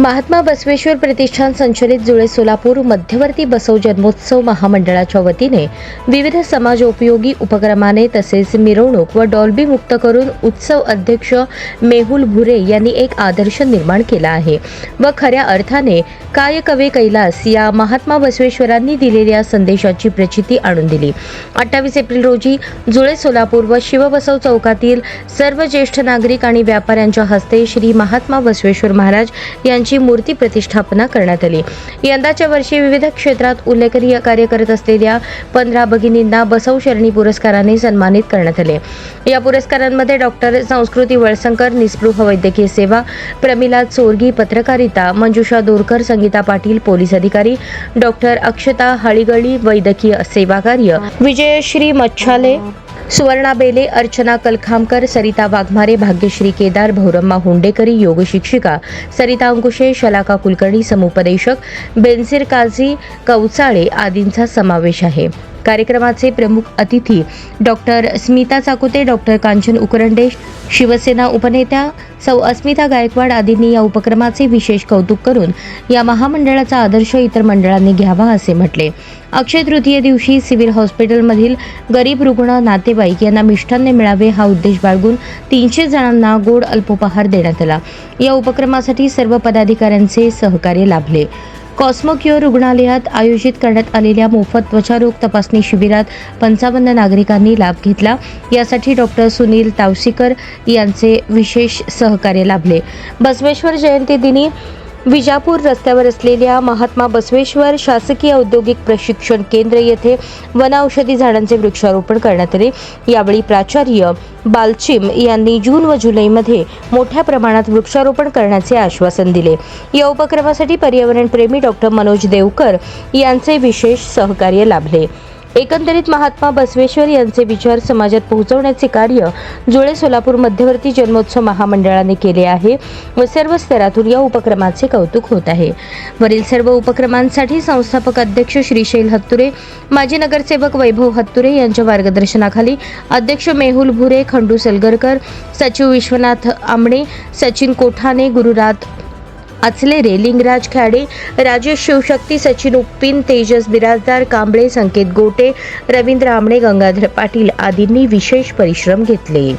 महात्मा बसवेश्वर प्रतिष्ठान संचलित जुळे सोलापूर मध्यवर्ती बसव जन्मोत्सव महामंडळाच्या वतीने विविध समाजोपयोगी उपक्रमाने तसेच मिरवणूक व डॉल्बी मुक्त करून उत्सव अध्यक्ष मेहुल भुरे यांनी एक आदर्श निर्माण केला आहे व खऱ्या अर्थाने काय कवे कैलास या महात्मा बसवेश्वरांनी दिलेल्या संदेशाची प्रचिती आणून दिली. अठ्ठावीस एप्रिल रोजी जुळे सोलापूर व शिवबसव चौकातील सर्व ज्येष्ठ नागरिक आणि व्यापाऱ्यांच्या हस्ते श्री महात्मा बसवेश्वर महाराज यांची मूर्ती प्रतिष्ठापना करण्यात आली. यंदाच्या वर्षी विविध क्षेत्रात उल्लेखनीय कार्य करत असलेल्या पंधरा भगिनींना बसव शरणी पुरस्काराने सन्मानित करण्यात आले. या पुरस्कारांमध्ये डॉक्टर संस्कृती वळसंकर निस्पृह वैद्यकीय सेवा प्रमिला चोरगी पत्रकारिता मंजुषा दोरकर संगीता पाटील पोलीस अधिकारी डॉक्टर अक्षता हळीगळी वैद्यकीय सेवा कार्य विजयश्री मच्छाले सुवर्णा बेले अर्चना कलखामकर सरिता वाघमारे भाग्यश्री केदार भौरम्मा हुंडेकरी योग शिक्षिका सरिता अंकुशे शलाका कुलकर्णी समुपदेशक बेनसीर काझी कवचाळे आदींचा समावेश आहे. कार्यक्रमाचे प्रमुख अतिथी डॉक्टर स्मिता चाकुते डॉक्टर कांचन उकरंडे शिवसेना उपनेत्या सौ अस्मिता गायकवाड आदींनी या उपक्रमाचे विशेष कौतुक करून या महामंडळाचा आदर्श इतर मंडळांनी घ्यावा असे म्हटले. अक्षय तृतीये दिवशी सिव्हिल हॉस्पिटलमधील गरीब रुग्ण नातेवाईक यांना मिष्ठान्न मिळावे हा उद्देश बाळगून तीनशे जणांना गोड अल्पोपहार देण्यात आला. या उपक्रमासाठी सर्व पदाधिकाऱ्यांचे सहकार्य लाभले. कॉस्मोक्युअर रुग्णालयात आयोजित करण्यात आलेल्या मोफत त्वचारोग तपासणी शिबिरात पंचावन्न नागरिकांनी लाभ घेतला. यासाठी डॉक्टर सुनील तावसीकर यांचे विशेष सहकार्य लाभले. बसवेश्वर जयंती दिनी विजापूर रस्त्यावर असलेल्या महात्मा बसवेश्वर शासकीय औद्योगिक प्रशिक्षण केंद्र येथे वनौषधी झाडांचे वृक्षारोपण करण्यात आले. यावेळी प्राचार्य बालचिम यांनी जून व जुलैमध्ये मोठ्या प्रमाणात वृक्षारोपण करण्याचे आश्वासन दिले. या उपक्रमासाठी पर्यावरणप्रेमी डॉक्टर मनोज देवकर यांचे विशेष सहकार्य लाभले. एकंदरीत महात्मा बसवेश्वर यांचे विचार समाजात पोहोचवण्याचे कार्य जुळे सोलापूर मध्यवर्ती जन्मोत्सव महामंडळाने केले आहे व सर्व स्तरातून या उपक्रमाचे कौतुक होत आहे. वरील सर्व उपक्रमांसाठी संस्थापक अध्यक्ष श्रीशैल हत्तुरे माजी नगरसेवक वैभव हत्तुरे यांच्या मार्गदर्शनाखाली अध्यक्ष मेहुल भुरे खंडू सलगरकर सचिव विश्वनाथ आमणे सचिन कोठाने गुरुराथ आचलेरे लिंगराज खाडे राजेश शिवशक्ती सचिन उप्पिन तेजस बिराजदार कांबळे संकेत गोटे रवींद्र आमणे गंगाधर पाटील आदींनी विशेष परिश्रम घेतले.